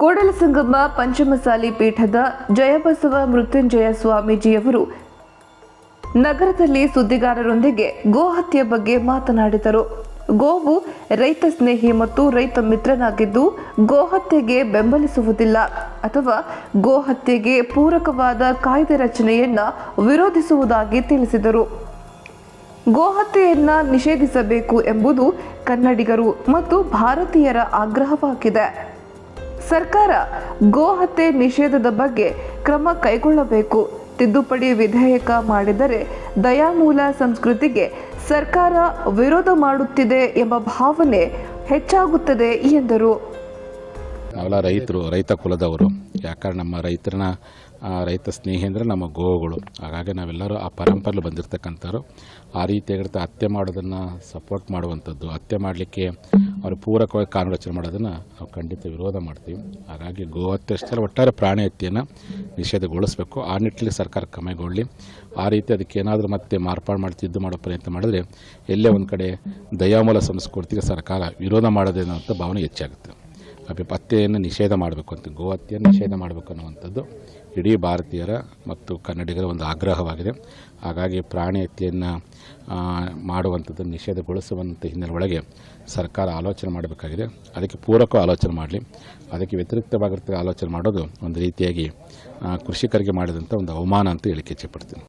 ಕೂಡಲಸಂಗಮ ಪಂಚಮಸಾಲಿ ಪೀಠದ ಜಯಬಸವ ಮೃತ್ಯುಂಜಯ ಸ್ವಾಮೀಜಿಯವರು ನಗರದಲ್ಲಿ ಸುದ್ದಿಗಾರರೊಂದಿಗೆ ಗೋಹತ್ಯೆ ಬಗ್ಗೆ ಮಾತನಾಡಿದರು. ಗೋವು ರೈತ ಸ್ನೇಹಿ ಮತ್ತು ರೈತ ಮಿತ್ರನಾಗಿದ್ದು ಗೋಹತ್ಯೆಗೆ ಬೆಂಬಲಿಸುವುದಿಲ್ಲ ಅಥವಾ ಗೋಹತ್ಯೆಗೆ ಪೂರಕವಾದ ಕಾಯ್ದೆ ರಚನೆಯನ್ನ ವಿರೋಧಿಸುವುದಾಗಿ ತಿಳಿಸಿದರು. ಗೋಹತ್ಯೆಯನ್ನ ನಿಷೇಧಿಸಬೇಕು ಎಂಬುದು ಕನ್ನಡಿಗರು ಮತ್ತು ಭಾರತೀಯರ ಆಗ್ರಹವಾಗಿದೆ. ಸರ್ಕಾರ ಗೋಹತ್ಯೆ ನಿಷೇಧದ ಬಗ್ಗೆ ಕ್ರಮ ಕೈಗೊಳ್ಳಬೇಕು. ತಿದ್ದುಪಡಿ ವಿಧೇಯಕ ಮಾಡಿದರೆ ದಯಾಮೂಲ ಸಂಸ್ಕೃತಿಗೆ ಸರ್ಕಾರ ವಿರೋಧ ಮಾಡುತ್ತಿದೆ ಎಂಬ ಭಾವನೆ ಹೆಚ್ಚಾಗುತ್ತದೆ ಎಂದರು. ನಾವೆಲ್ಲ ರೈತರು, ರೈತ ಕುಲದವರು, ಯಾಕಂದ್ರೆ ನಮ್ಮ ರೈತರನ್ನ ರೈತ ಸ್ನೇಹಿ ಅಂದರೆ ನಮ್ಮ ಗೋವುಗಳು ಹಾಗಾಗಿ ನಾವೆಲ್ಲರೂ ಆ ಪರಂಪರೆಲಿ ಬಂದಿರತಕ್ಕಂಥವ್ರು, ಆ ರೀತಿಯಾಗಿರ್ತ ಹತ್ಯೆ ಮಾಡೋದನ್ನು ಸಪೋರ್ಟ್ ಮಾಡುವಂಥದ್ದು, ಹತ್ಯೆ ಮಾಡಲಿಕ್ಕೆ ಅವರು ಪೂರಕವಾಗಿ ಕಾನೂನು ರಚನೆ ಮಾಡೋದನ್ನು ನಾವು ಖಂಡಿತ ವಿರೋಧ ಮಾಡ್ತೀವಿ. ಹಾಗಾಗಿ ಗೋ ಹತ್ಯೆ ಒಟ್ಟಾರೆ ಪ್ರಾಣಿ ಹತ್ಯೆಯನ್ನು ನಿಷೇಧಗೊಳಿಸಬೇಕು. ಆ ನಿಟ್ಟಿನಲ್ಲಿ ಸರ್ಕಾರ ಕ್ರಮಗೊಳ್ಳಿ. ಆ ರೀತಿ ಅದಕ್ಕೆ ಏನಾದರೂ ಮತ್ತೆ ಮಾರ್ಪಾಡು ಮಾಡಿ ತಿದ್ದು ಮಾಡೋ ಪ್ರಯತ್ನ ಮಾಡಿದ್ರೆ ಎಲ್ಲೇ ಒಂದು ಕಡೆ ದಯಾಮೂಲ ಸಂಸ್ಕೃತಿಗೆ ಸರ್ಕಾರ ವಿರೋಧ ಮಾಡೋದೇನೋ ಅಂತ ಭಾವನೆ ಹೆಚ್ಚಾಗುತ್ತೆ. ಅಭಿ ಹತ್ಯೆಯನ್ನು ನಿಷೇಧ ಮಾಡಬೇಕು ಅಂತ, ಗೋಹತ್ಯೆಯನ್ನು ನಿಷೇಧ ಮಾಡಬೇಕು ಅನ್ನುವಂಥದ್ದು ಇಡೀ ಭಾರತೀಯರ ಮತ್ತು ಕನ್ನಡಿಗರ ಒಂದು ಆಗ್ರಹವಾಗಿದೆ. ಹಾಗಾಗಿ ಪ್ರಾಣಿ ಹತ್ಯೆಯನ್ನು ಮಾಡುವಂಥದ್ದು ನಿಷೇಧಗೊಳಿಸುವಂಥ ಹಿನ್ನೆಲೆ ಒಳಗೆ ಸರ್ಕಾರ ಆಲೋಚನೆ ಮಾಡಬೇಕಾಗಿದೆ. ಅದಕ್ಕೆ ಪೂರಕ ಆಲೋಚನೆ ಮಾಡಲಿ. ಅದಕ್ಕೆ ವ್ಯತಿರಿಕ್ತವಾಗಿರ್ತಕ್ಕ ಆಲೋಚನೆ ಮಾಡೋದು ಒಂದು ರೀತಿಯಾಗಿ ಕೃಷಿಕರಿಗೆ ಮಾಡಿದಂಥ ಒಂದು ಅವಮಾನ ಅಂತ ಹೇಳಿಕೆ ಇಚ್ಛೆಪಡ್ತೀನಿ.